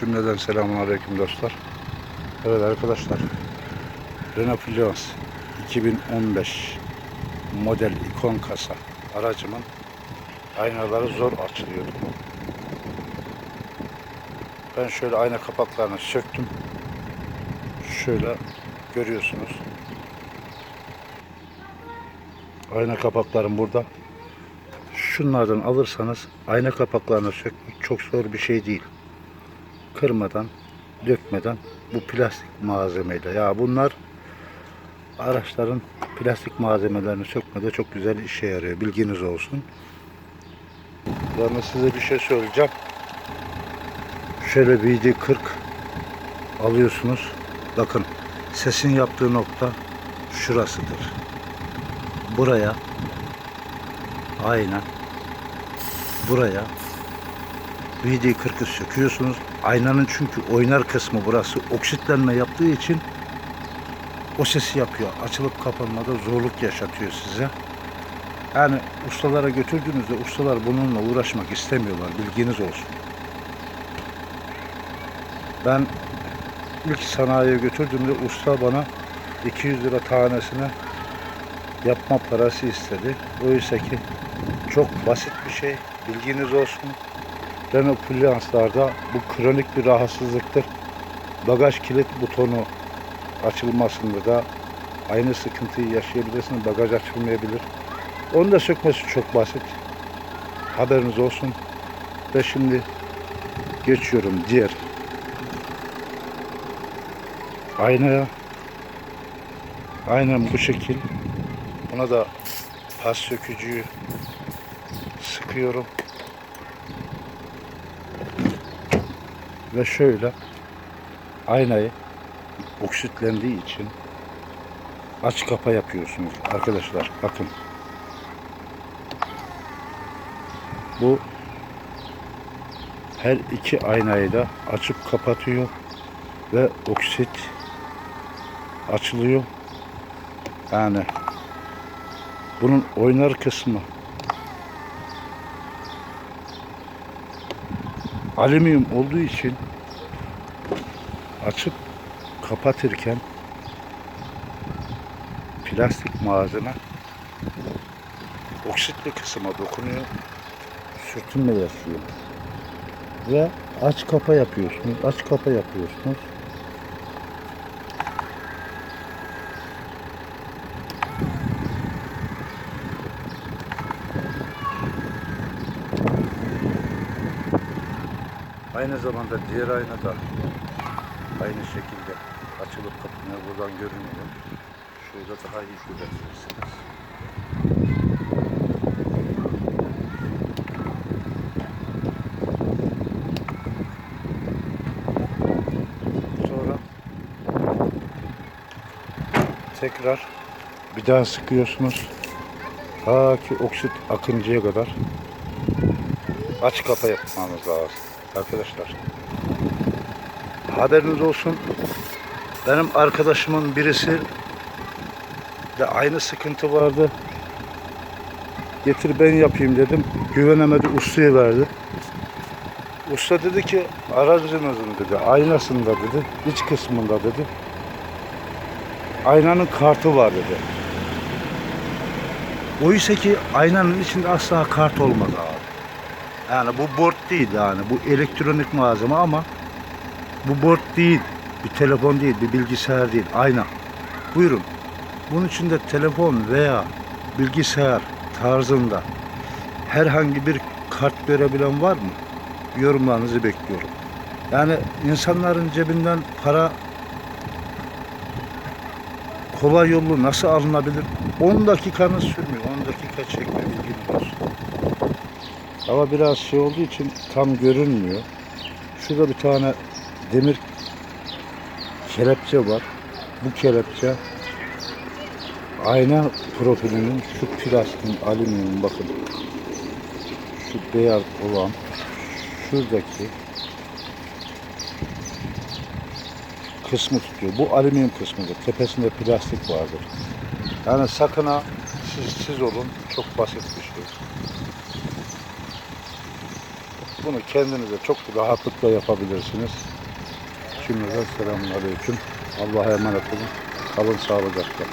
Cümleden selamun aleyküm dostlar. Evet arkadaşlar. Renault Fluence 2015 model ikon kasa aracımın aynaları zor açılıyor. Ben şöyle ayna kapaklarını söktüm. Şöyle görüyorsunuz. Ayna kapaklarım burada. Şunlardan alırsanız ayna kapaklarını sökmek çok zor bir şey değil. Kırmadan, dökmeden bu plastik malzemeyle. Ya bunlar araçların plastik malzemelerini sökmede çok güzel işe yarıyor. Bilginiz olsun. Yani size bir şey söyleyeceğim. Şöyle VD40 alıyorsunuz. Bakın sesin yaptığı nokta şurasıdır. Buraya aynen buraya VD40'ı söküyorsunuz. Aynanın çünkü oynar kısmı burası oksitlenme yaptığı için o sesi yapıyor. Açılıp kapanmada zorluk yaşatıyor size. Yani ustalara götürdüğünüzde ustalar bununla uğraşmak istemiyorlar. Bilginiz olsun. Ben ilk sanayiye götürdüğümde usta bana 200 lira tanesine yapma parası istedi. Oysa ki çok basit bir şey. Bilginiz olsun. Renault Fluence'larda bu kronik bir rahatsızlıktır. Bagaj kilit butonu açılmasında da aynı sıkıntıyı yaşayabilirsiniz. Bagaj açılmayabilir. Onu da sökmesi çok basit. Haberiniz olsun. Ve şimdi geçiyorum diğer aynaya. Aynen bu şekil. Buna da pas sökücüyü sıkıyorum. Ve şöyle aynayı oksitlendiği için aç kapa yapıyorsunuz arkadaşlar. Bakın. Bu her iki aynayı da açıp kapatıyor ve oksit açılıyor. Yani bunun oynar kısmı alüminyum olduğu için açıp kapatırken plastik malzeme oksitli kısma dokunuyor. Sürtünme yaşıyor. Ve aç kapa yapıyorsunuz. Aç kapa yapıyorsunuz. Aynı zamanda diğer ayna da aynı şekilde açılıp kapanıyor. Buradan görünüyor. Şurada daha iyi görebilirsiniz. Sonra tekrar bir daha sıkıyorsunuz. Ta ki oksit akıncaya kadar aç kapa yapmanız lazım arkadaşlar. Haberiniz olsun. Benim arkadaşımın birisi de aynı sıkıntı vardı. Getir ben yapayım dedim. Güvenemedi ustaya verdi. Usta dedi ki aracınızın dedi aynasında dedi iç kısmında dedi aynanın kartı var dedi. Oysa ki aynanın içinde asla kart olmaz abi. Yani bu board değil yani bu elektronik malzeme ama bu board değil, bir telefon değil, bir bilgisayar değil, ayna. Buyurun. Bunun içinde telefon veya bilgisayar tarzında herhangi bir kart görebilen var mı? Yorumlarınızı bekliyorum. Yani insanların cebinden para kolay yolu nasıl alınabilir? 10 dakikanız sürmüyor. 10 dakika çekme bilginiz olsun. Hava biraz şey olduğu için tam görünmüyor. Şurada bir tane demir kelepçe var. Bu kelepçe ayna profilinin şu plastiğin alüminyum bakın şu beyaz olan şuradaki kısmı tutuyor. Bu alüminyum kısmıdır. Tepesinde plastik vardır. Yani sakın ha siz, siz olun. Çok basit bir şey. Bunu kendinize çok rahatlıkla yapabilirsiniz. Şimdiden selamünaleyküm. Allah'a emanet olun. Kalın sağlıcakla.